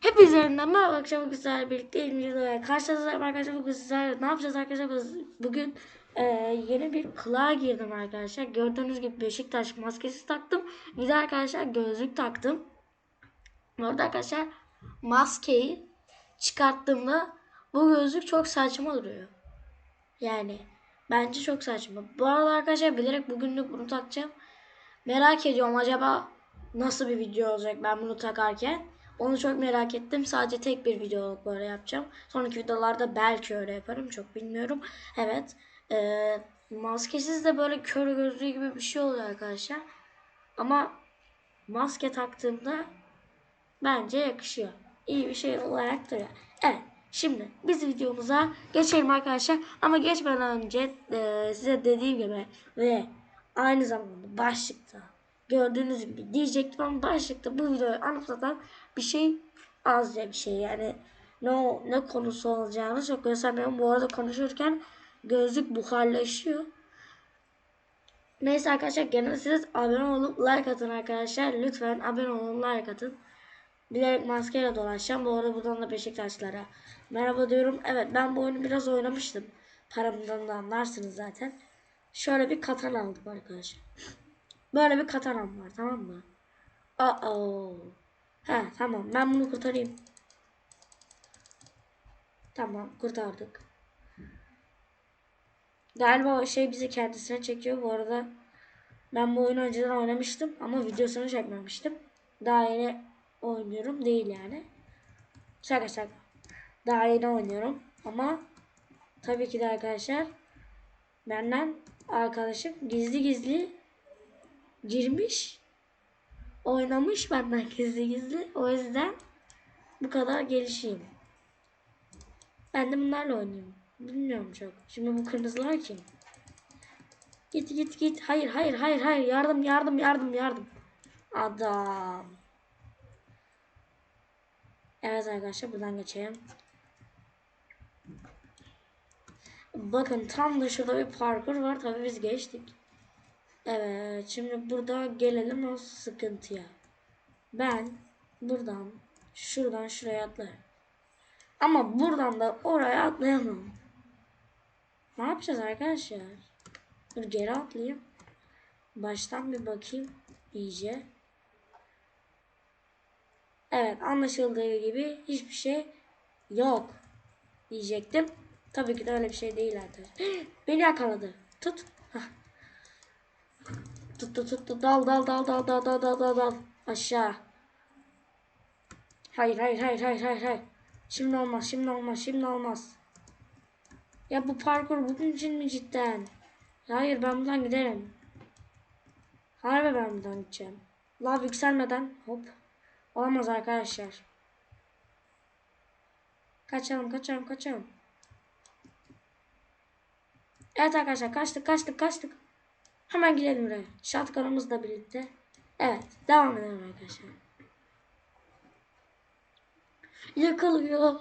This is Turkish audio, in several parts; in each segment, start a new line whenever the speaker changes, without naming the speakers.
Hepinizden merhaba akşam güzel birlikte bir videoya karşınızdayım arkadaşlar bugün sizlerle ne yapacağız arkadaşlar? Bugün e, yeni bir kılığa girdim arkadaşlar. Gördüğünüz gibi Beşiktaş maskesi taktım. Bir de arkadaşlar gözlük taktım. Orada arkadaşlar maskeyi çıkarttığımda bu gözlük çok saçma duruyor. Yani bence çok saçma. Bu arada arkadaşlar bilerek bugünlük bunu takacağım. Merak ediyorum acaba nasıl bir video olacak ben bunu takarken onu çok merak ettim. Sadece tek bir videoluk böyle yapacağım. Sonraki videolarda belki öyle yaparım. Çok bilmiyorum. Evet. Ee, maskesiz de böyle kör gözlüğü gibi bir şey oluyor arkadaşlar. Ama maske taktığımda bence yakışıyor. İyi bir şey olarak duruyor. Evet. Şimdi biz videomuza geçelim arkadaşlar. Ama geçmeden önce e, size dediğim gibi ve aynı zamanda başlıkta gördüğünüz gibi diyecektim ama başlıkta bu videoyu anlatan bir şey azca bir şey yani ne ne konusu olacağını çok göstermiyorum. Bu arada konuşurken gözlük buharlaşıyor. Neyse arkadaşlar gene siz abone olup like atın arkadaşlar. Lütfen abone olun like atın. Bilerek maskeyle dolaşacağım. Bu arada buradan da Beşiktaşlara merhaba diyorum. Evet ben bu oyunu biraz oynamıştım. Paramdan da anlarsınız zaten. Şöyle bir katan aldım arkadaşlar. Böyle bir katanam var tamam mı? Aa. He tamam ben bunu kurtarayım. Tamam kurtardık. Galiba o şey bizi kendisine çekiyor. Bu arada ben bu oyunu önceden oynamıştım ama videosunu çekmemiştim. Daha yeni oynuyorum değil yani. Şaka şaka. Daha yeni oynuyorum ama tabii ki de arkadaşlar benden arkadaşım gizli gizli girmiş oynamış benden gizli gizli. O yüzden bu kadar gelişeyim. Ben de bunlarla oynayayım. Bilmiyorum çok. Şimdi bu kırmızılar kim? Git git git. Hayır hayır hayır hayır. Yardım yardım yardım yardım. Adam. Evet arkadaşlar buradan geçelim. Bakın tam da şurada bir parkur var. Tabii biz geçtik. Evet şimdi burada gelelim o sıkıntıya. Ben buradan şuradan şuraya atlarım. Ama buradan da oraya atlayamam. Ne yapacağız arkadaşlar? Dur geri atlayayım. Baştan bir bakayım iyice. Evet anlaşıldığı gibi hiçbir şey yok diyecektim. Tabii ki de öyle bir şey değil arkadaşlar. Beni yakaladı. Tut. Hah. Tut tut tut dal dal dal dal dal dal dal dal dal aşağı. Hayır hayır hayır hayır hayır hayır. Şimdi olmaz şimdi olmaz şimdi olmaz. Ya bu parkur bunun için mi cidden? Hayır ben buradan giderim. Harbi ben buradan gideceğim. Lav yükselmeden hop. Olamaz arkadaşlar. Kaçalım kaçalım kaçalım. Evet arkadaşlar kaçtık kaçtık kaçtık. Hemen gidelim buraya. Shotgun'ımızla birlikte. Evet. Devam edelim arkadaşlar. Yakalıyor.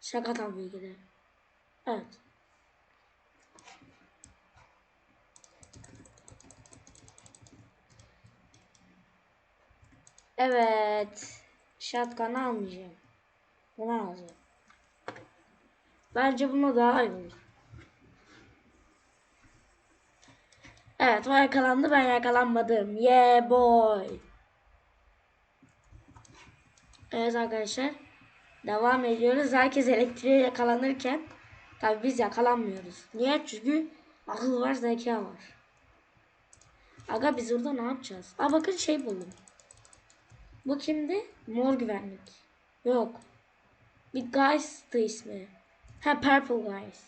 Şaka tabii ki de. Evet. Evet. Shotgun almayacağım. Bunu alacağım. Bence buna daha iyi olur. Evet o yakalandı ben yakalanmadım. Yeah boy. Evet arkadaşlar. Devam ediyoruz. Herkes elektriğe yakalanırken tabi biz yakalanmıyoruz. Niye? Çünkü akıl var zeka var. Aga biz burada ne yapacağız? Aa bakın şey buldum. Bu kimdi? Mor güvenlik. Yok. Bir Guys'tı ismi. Ha Purple Guys.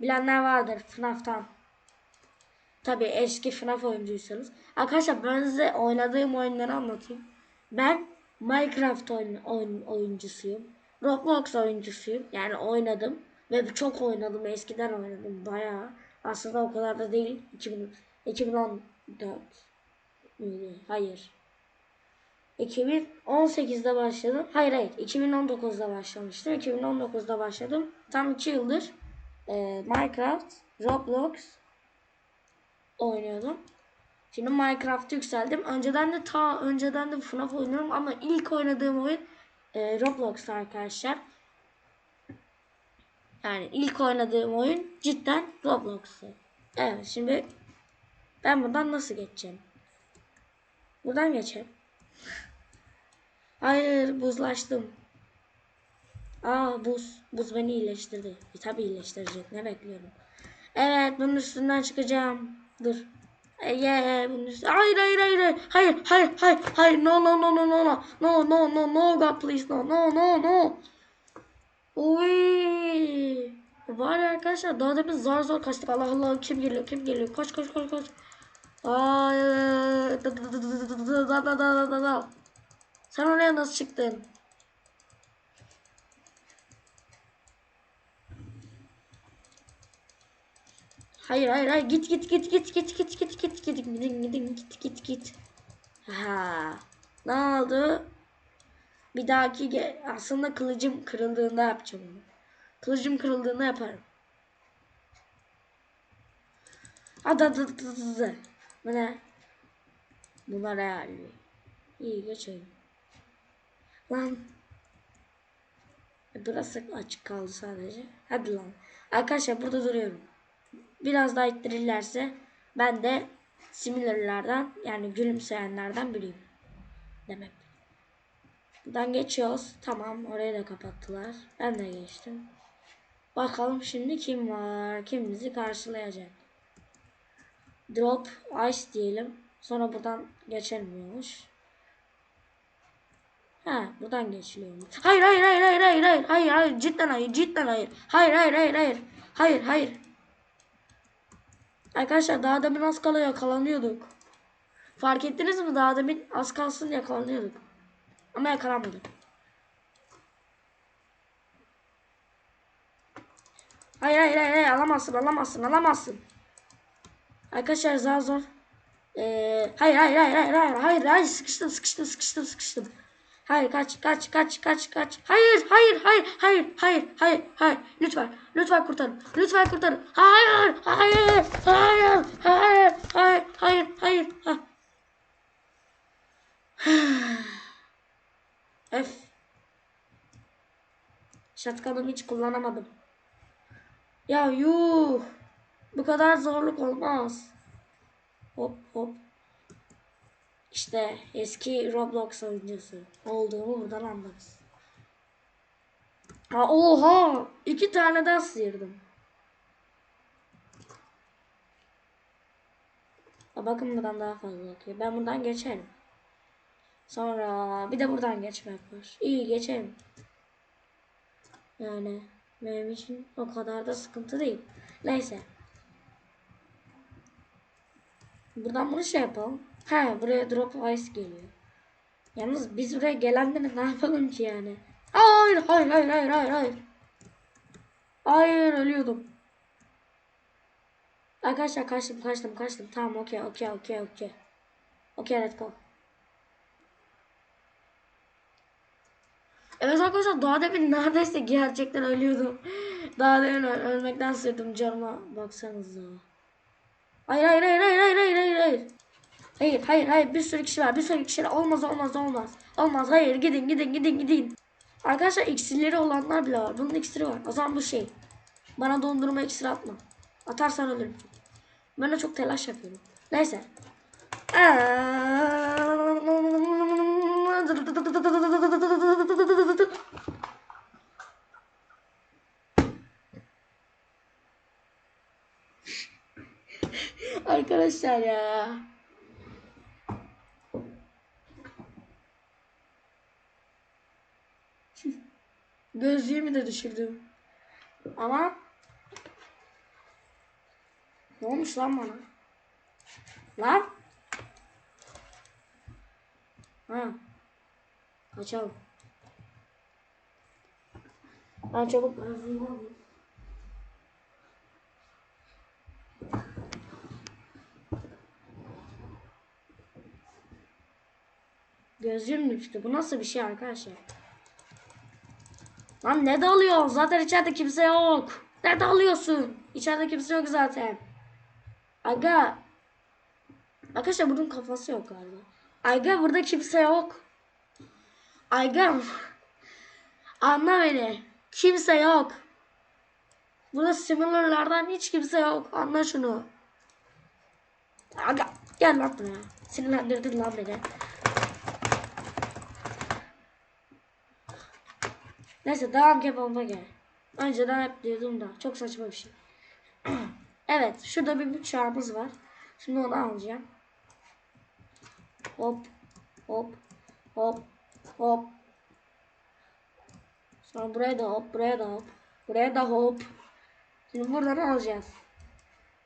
Bilenler vardır FNAF'tan. Tabi eski FNAF oyuncuysanız. Arkadaşlar ben size oynadığım oyunları anlatayım. Ben Minecraft oyun, oyun, oyuncusuyum. Roblox oyuncusuyum. Yani oynadım. Ve çok oynadım. Eskiden oynadım. Bayağı. Aslında o kadar da değil. 2000, 2014 miydi? Hayır. 2018'de başladım. Hayır hayır 2019'da başlamıştım. 2019'da başladım. Tam 2 yıldır e, Minecraft, Roblox oynuyordum. Şimdi Minecraft'ı yükseldim. Önceden de ta önceden de FNAF oynuyorum ama ilk oynadığım oyun e, Roblox'ta arkadaşlar. Yani ilk oynadığım oyun cidden Roblox'tu. Evet şimdi ben buradan nasıl geçeceğim? Buradan geçelim. Hayır buzlaştım. Aa buz. Buz beni iyileştirdi. E, tabii iyileştirecek. Ne bekliyorum? Evet bunun üstünden çıkacağım. Dur. E, yeah, bunun üstü- Hayır hayır hayır hayır. Hayır hayır hayır hayır. No no no no no no. No no no no God please no no no no. Uy. Var arkadaşlar daha demin zor zor kaçtık. Allah Allah kim geliyor kim geliyor. Koş koş koş koş. Hayır. Da da da da da da da da da da. Sen oraya nasıl çıktın? Hayır hayır hayır git git git git git git git git git gidin gidin git git git. Ha. Ne oldu? Bir dahaki aslında kılıcım kırıldığında yapacağım onu. Kılıcım kırıldığında yaparım. Hadi. Bu ne? Bunlar hayali. İyi geçelim. Lan. E, Burası açık kaldı sadece. Hadi lan. Arkadaşlar burada duruyorum. Biraz daha ittirirlerse ben de similarlardan yani gülümseyenlerden biriyim. Demek. Buradan geçiyoruz. Tamam orayı da kapattılar. Ben de geçtim. Bakalım şimdi kim var? Kim bizi karşılayacak? Drop ice diyelim. Sonra buradan geçilmiyormuş. Ha buradan geçiliyormuş. Hayır hayır hayır hayır hayır hayır hayır hayır cidden hayır cidden hayır. Hayır hayır hayır hayır. Hayır hayır. Arkadaşlar daha demin az kala yakalanıyorduk. Fark ettiniz mi? Daha demin az kalsın yakalanıyorduk. Ama yakalanmadık. Hayır hayır hayır, hayır. alamazsın alamazsın alamazsın. Arkadaşlar zar zor. Ee, hayır hayır hayır hayır hayır hayır hayır sıkıştım sıkıştım sıkıştım sıkıştım. Hayır kaç kaç kaç kaç kaç. Hayır hayır hayır hayır hayır hayır hayır. Lütfen lütfen kurtarın. Lütfen kurtarın. Hayır hayır hayır hayır hayır hayır hayır. Ha. Öf. Şatkanımı hiç kullanamadım. Ya yuh. Bu kadar zorluk olmaz. Hop hop. İşte eski Roblox oyuncusu olduğumu buradan anlarız. Ha, oha! iki tane daha sıyırdım. Ha, bakın buradan daha fazla akıyor. Ben buradan geçerim. Sonra bir de buradan geçmek var. İyi geçerim. Yani benim için o kadar da sıkıntı değil. Neyse. Buradan bunu şey yapalım. Ha buraya drop ice geliyor. Yalnız biz buraya gelenleri ne yapalım ki yani? Hayır hayır hayır hayır hayır hayır. Hayır ölüyordum. Arkadaşlar kaçtım kaçtım kaçtım. Tamam okey okey okey okey. Okey let's go. Evet arkadaşlar daha demin neredeyse gerçekten ölüyordum. Daha demin öl- ölmekten sırdım canıma baksanıza. Hayır hayır hayır hayır hayır hayır hayır hayır. Hayır hayır bir sürü kişi var bir sürü kişi var olmaz olmaz olmaz. Olmaz hayır gidin gidin gidin gidin. Arkadaşlar iksirleri olanlar bile var. Bunun iksiri var. O zaman bu şey. Bana dondurma iksiri atma. Atarsan ölürüm. Ben de çok telaş yapıyorum. Neyse. Arkadaşlar ya. Gözlüğümü de düşürdüm. Ama ne olmuş lan bana? Lan? Ha. Kaçalım. Ben çabuk gözlüğümü alayım. Gözlüğüm düştü. Bu nasıl bir şey arkadaşlar? Lan ne dalıyor? Zaten içeride kimse yok. Nerede alıyorsun? İçeride kimse yok zaten. Aga. Arkadaşlar bunun kafası yok galiba. Aga burada kimse yok. Aga. Anla beni. Kimse yok. Burada similarlardan hiç kimse yok. Anla şunu. Aga gel lan buraya. Sinirlendirdin lan beni. Neyse devam kebabıma gel. Önceden hep diyordum da çok saçma bir şey. evet şurada bir bıçağımız var. Şimdi onu alacağım. Hop hop hop hop. Sonra buraya da hop buraya da hop. Buraya da hop. Şimdi buradan alacağız.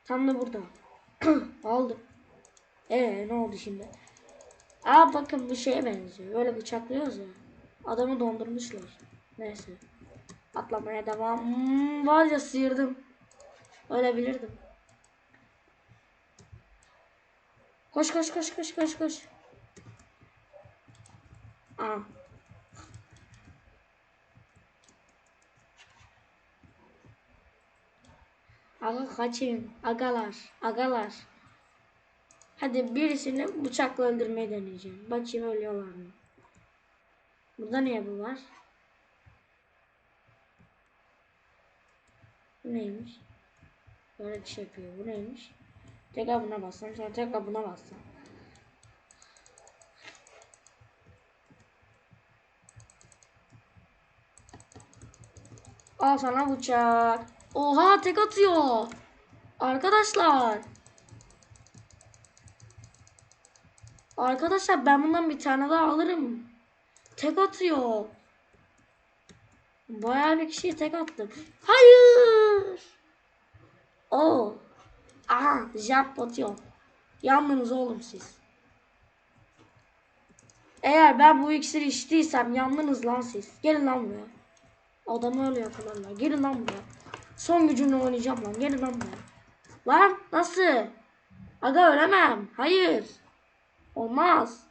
Tam da burada. Aldım. Ee ne oldu şimdi? Aa bakın bu şeye benziyor. Böyle bıçaklıyoruz ya. Adamı dondurmuşlar. Neyse. Atlamaya devam. Hmm, var ya sıyırdım. Ölebilirdim. Koş koş koş koş koş koş. Aa. Aga kaçayım. Agalar. Agalar. Hadi birisini bıçakla öldürmeyi deneyeceğim. Bakayım ölüyorlar mı? Burada niye bu var? Bu neymiş? Böyle bir şey yapıyor. Bu neymiş? Tekrar buna bassam sonra tekrar buna bassam. Al sana bıçak. Oha tek atıyor. Arkadaşlar. Arkadaşlar ben bundan bir tane daha alırım. Tek atıyor. Bayağı bir kişiye tek attım. Hayır. O. Aha jump atıyor. Yandınız oğlum siz. Eğer ben bu iksiri içtiysem yandınız lan siz. Gelin lan buraya. Adamı öyle yakalarlar. Gelin lan buraya. Son gücümle oynayacağım lan. Gelin lan buraya. Lan nasıl? Aga ölemem. Hayır. Olmaz.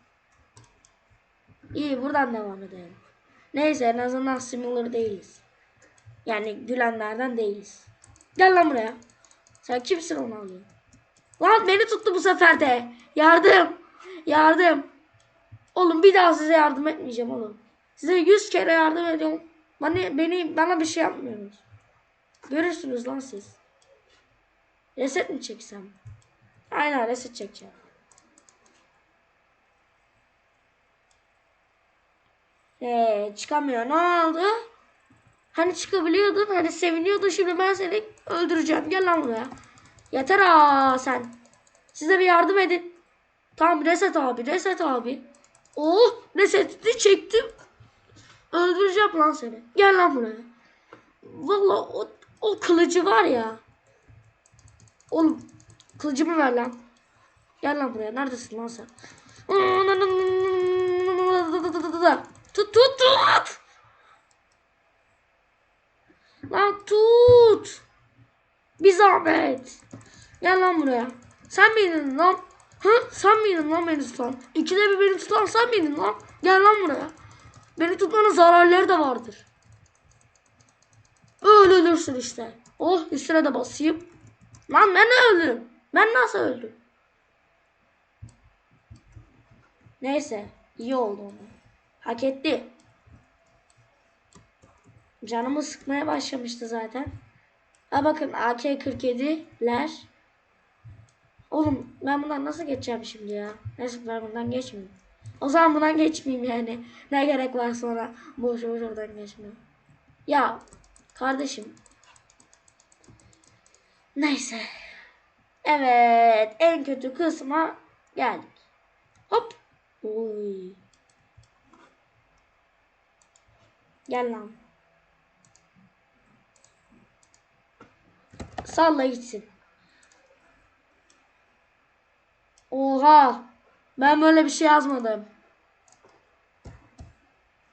İyi buradan devam edelim. Neyse en azından similar değiliz. Yani gülenlerden değiliz. Gel lan buraya. Sen kimsin onu alıyor? Lan beni tuttu bu sefer de. Yardım. Yardım. Oğlum bir daha size yardım etmeyeceğim oğlum. Size yüz kere yardım ediyorum. Bana, beni, bana bir şey yapmıyorsunuz. Görürsünüz lan siz. Reset mi çeksem? Aynen reset çekeceğim. Ee, çıkamıyor. Ne oldu? Hani çıkabiliyordun, hani seviniyordun. Şimdi ben seni öldüreceğim. Gel lan buraya. Yeter aa sen. Size bir yardım edin. Tamam reset abi, reset abi. Oh, resetini çektim. Öldüreceğim lan seni. Gel lan buraya. Vallahi o, o kılıcı var ya. Oğlum kılıcımı ver lan. Gel lan buraya. Neredesin lan sen? Tut tut tut. Lan tut. Bir zahmet. Gel lan buraya. Sen miydin lan? Hı? Sen miydin lan beni tutan? İkide bir beni tutan sen miydin lan? Gel lan buraya. Beni tutmanın zararları da vardır. Öyle ölürsün işte. Oh üstüne de basayım. Lan ben de öldüm. Ben nasıl öldüm? Neyse. iyi oldu onu. Hak etti. Canımı sıkmaya başlamıştı zaten. Ha bakın AK-47'ler. Oğlum ben bundan nasıl geçeceğim şimdi ya? Neyse ben bundan geçmeyeyim. O zaman bundan geçmeyeyim yani. Ne gerek var sonra boş boş oradan geçmeye. Ya kardeşim. Neyse. Evet en kötü kısma geldik. Hop. Oy. Gel lan. Salla gitsin. Oha. Ben böyle bir şey yazmadım.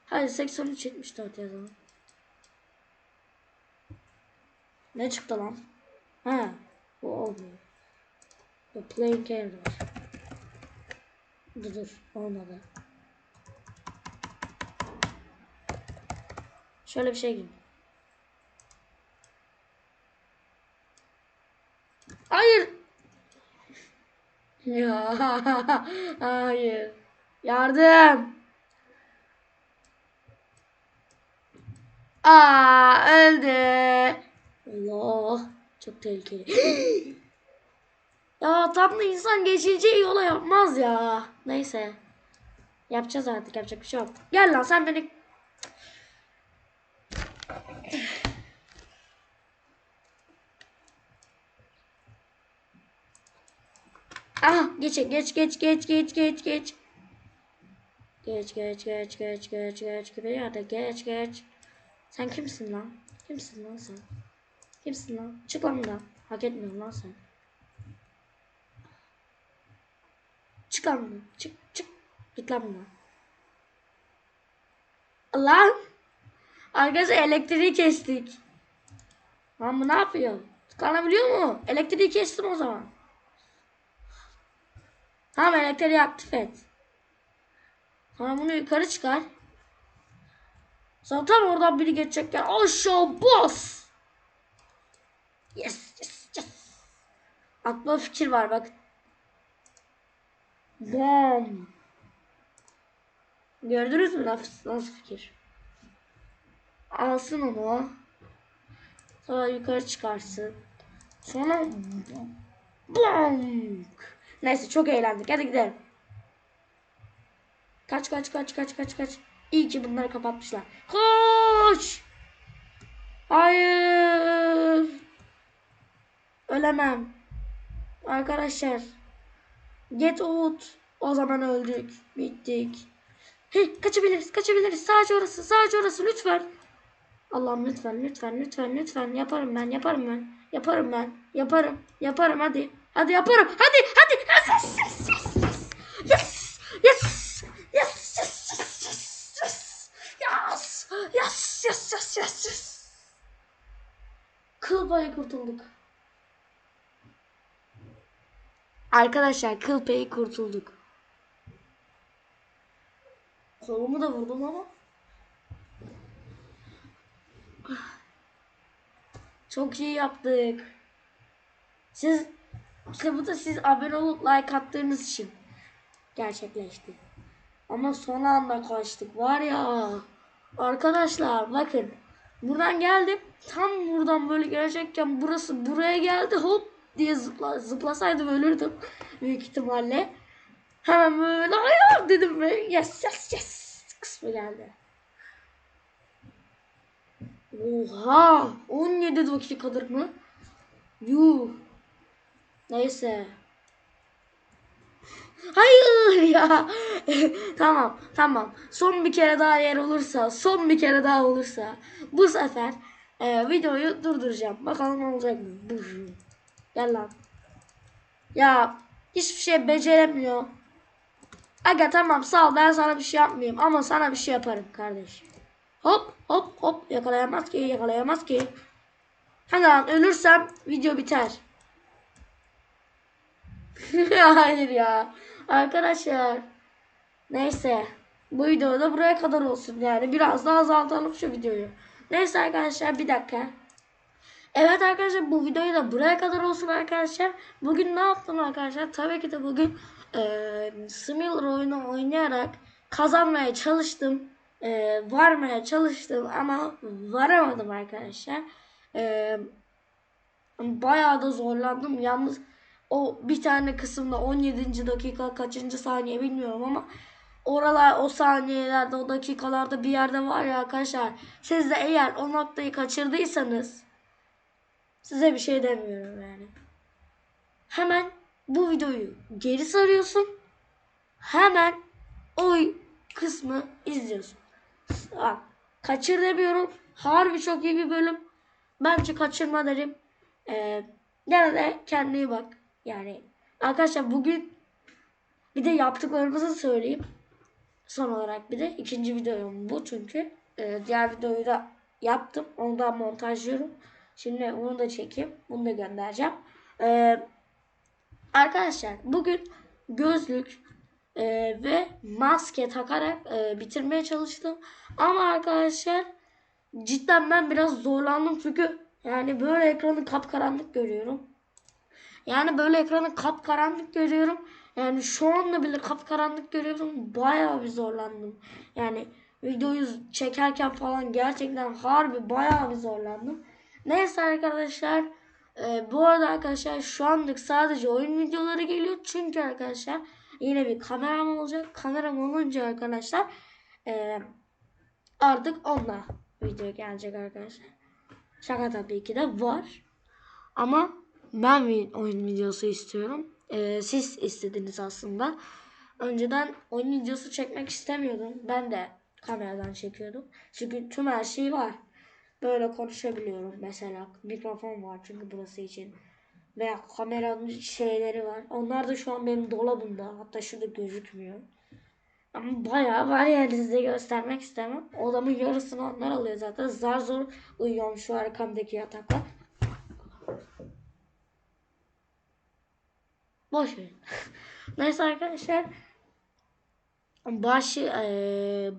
Hadi 83 74 yazalım. Ne çıktı lan? Ha, bu olmuyor. Bu playing game var. Dur dur, olmadı. Şöyle bir şey gibi. Hayır. Ya hayır. Yardım. Aa öldü. Allah çok tehlikeli. ya tam da insan geçileceği yola yapmaz ya. Neyse. Yapacağız artık yapacak bir şey yok. Gel lan sen beni Ah geç geç geç geç geç geç geç. Geç geç geç geç geç geç gibi ya da geç geç. Sen kimsin lan? Kimsin lan sen? Kimsin lan? Çık lan buradan. Hak etmiyorsun lan sen. Çık lan buradan. Çık çık. Git lan buradan. Lan. Arkadaşlar elektriği kestik. Lan bu ne yapıyor? Tıkanabiliyor mu? Elektriği kestim o zaman. Tamam elektriği aktif et. Sonra bunu yukarı çıkar. Tam oradan biri geçecekken aşağı bas. Yes yes yes. Aklıma fikir var bak. Bam. Gördünüz mü nasıl, nasıl fikir? Alsın onu. Sonra yukarı çıkarsın. Sonra bam. Neyse çok eğlendik. Hadi gidelim. Kaç kaç kaç kaç kaç kaç. İyi ki bunları kapatmışlar. Koş! Hayır. Ölemem. Arkadaşlar. Get out. O zaman öldük. Bittik. Hey, kaçabiliriz, kaçabiliriz. Sadece orası, sadece orası lütfen. Allah'ım lütfen, lütfen, lütfen, lütfen. Yaparım ben, yaparım ben. Yaparım ben. Yaparım, yaparım hadi. Hadi yaparım. Hadi, hadi. Yes, yes, yes, yes. Yes, yes, yes, yes, yes, yes, yes. Yes, yes, yes. Kıl payı kurtulduk. Arkadaşlar kıl payı kurtulduk. Kolumu da vurdum ama. Çok iyi yaptık. Siz işte bu da siz abone olup like attığınız için gerçekleşti. Ama son anda kaçtık var ya. Arkadaşlar bakın. Buradan geldim. Tam buradan böyle gelecekken burası buraya geldi. Hop diye zıpla, zıplasaydım ölürdüm. Büyük ihtimalle. Hemen böyle hayır dedim ve yes yes yes kısmı geldi. Oha! 17 dakikadır mı? Yuh. Neyse. Hayır ya. tamam tamam. Son bir kere daha yer olursa, son bir kere daha olursa bu sefer e, videoyu durduracağım. Bakalım olacak mı? Gel lan. Ya hiçbir şey beceremiyor. Aga tamam sağ ol ben sana bir şey yapmayayım ama sana bir şey yaparım kardeşim. Hop hop hop yakalayamaz ki yakalayamaz ki. Lan ölürsem video biter. Hayır ya. Arkadaşlar. Neyse. Bu video da buraya kadar olsun yani. Biraz daha azaltalım şu videoyu. Neyse arkadaşlar bir dakika. Evet arkadaşlar bu videoyu da buraya kadar olsun arkadaşlar. Bugün ne yaptım arkadaşlar? Tabii ki de bugün e, Similar oyunu oynayarak kazanmaya çalıştım. E, varmaya çalıştım ama varamadım arkadaşlar. E, bayağı da zorlandım. Yalnız o bir tane kısımda 17. dakika kaçıncı saniye bilmiyorum ama oralar o saniyelerde o dakikalarda bir yerde var ya arkadaşlar. Siz de eğer o noktayı kaçırdıysanız size bir şey demiyorum yani. Hemen bu videoyu geri sarıyorsun. Hemen o kısmı izliyorsun. Ha, kaçır demiyorum. Harbi çok iyi bir bölüm. Bence kaçırma derim. Ee, gene de kendine bak. Yani arkadaşlar bugün bir de yaptıklarımızı söyleyeyim. Son olarak bir de ikinci videom bu çünkü. Ee, diğer videoyu da yaptım. Onu da montajlıyorum. Şimdi onu da çekeyim. Bunu da göndereceğim. Ee, arkadaşlar bugün gözlük e, ve maske takarak e, bitirmeye çalıştım. Ama arkadaşlar cidden ben biraz zorlandım çünkü yani böyle ekranı kapkaranlık görüyorum. Yani böyle ekranı kapkaranlık görüyorum. Yani şu anda bile kapkaranlık görüyorum. Bayağı bir zorlandım. Yani videoyu çekerken falan gerçekten harbi bayağı bir zorlandım. Neyse arkadaşlar. e, bu arada arkadaşlar şu anlık sadece oyun videoları geliyor. Çünkü arkadaşlar yine bir kameram olacak. Kameram olunca arkadaşlar e, artık onunla video gelecek arkadaşlar. Şaka tabii ki de var. Ama ben bir oyun videosu istiyorum. Ee, siz istediniz aslında. Önceden oyun videosu çekmek istemiyordum. Ben de kameradan çekiyordum. Çünkü tüm her şey var. Böyle konuşabiliyorum mesela. Mikrofon var çünkü burası için. Veya kameranın şeyleri var. Onlar da şu an benim dolabımda. Hatta şurada gözükmüyor. Ama bayağı var yani size göstermek istemem. Odamın yarısını onlar alıyor zaten. Zar zor uyuyorum şu arkamdaki yatakla. Boş verin. Neyse arkadaşlar. Başı eee,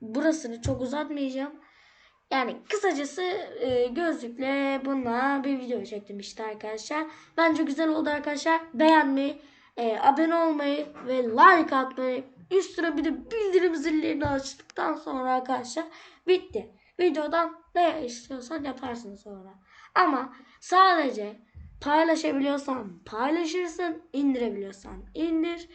burasını çok uzatmayacağım. Yani kısacası eee, gözlükle bununla bir video çektim işte arkadaşlar. Bence güzel oldu arkadaşlar. Beğenmeyi, eee, abone olmayı ve like atmayı üstüne bir de bildirim zillerini açtıktan sonra arkadaşlar bitti. Videodan ne istiyorsan yaparsın sonra. Ama sadece paylaşabiliyorsan paylaşırsın, indirebiliyorsan indir.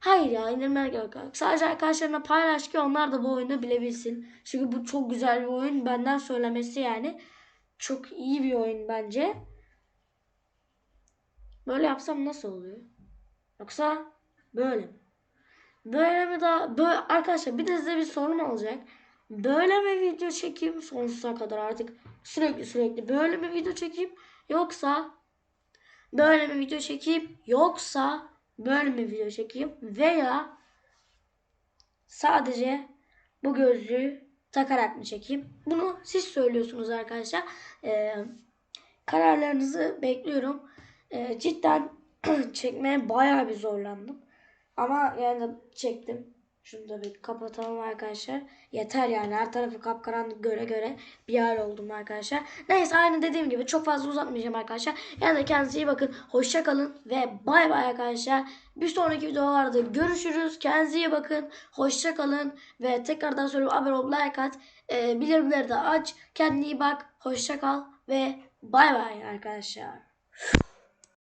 Hayır ya indirmeye gerek yok. Sadece arkadaşlarına paylaş ki onlar da bu oyunu bilebilsin. Çünkü bu çok güzel bir oyun. Benden söylemesi yani. Çok iyi bir oyun bence. Böyle yapsam nasıl oluyor? Yoksa böyle mi? Böyle mi daha böyle arkadaşlar bir de size bir sorum olacak. Böyle mi video çekeyim sonsuza kadar artık sürekli sürekli böyle mi video çekeyim yoksa böyle mi video çekeyim yoksa böyle mi video çekeyim veya sadece bu gözlüğü takarak mı çekeyim? Bunu siz söylüyorsunuz arkadaşlar. Ee, kararlarınızı bekliyorum. Ee, cidden çekmeye bayağı bir zorlandım. Ama yani çektim. Şunu da bir kapatalım arkadaşlar. Yeter yani her tarafı kapkaranlık göre göre bir hal oldum arkadaşlar. Neyse aynı dediğim gibi çok fazla uzatmayacağım arkadaşlar. Yani de kendinize iyi bakın. Hoşça kalın ve bay bay arkadaşlar. Bir sonraki videolarda görüşürüz. Kendinize iyi bakın. Hoşça kalın ve tekrardan söylüyorum abone ol, like at. Ee, bildirimleri de aç. Kendine iyi bak. Hoşça kal ve bay bay arkadaşlar.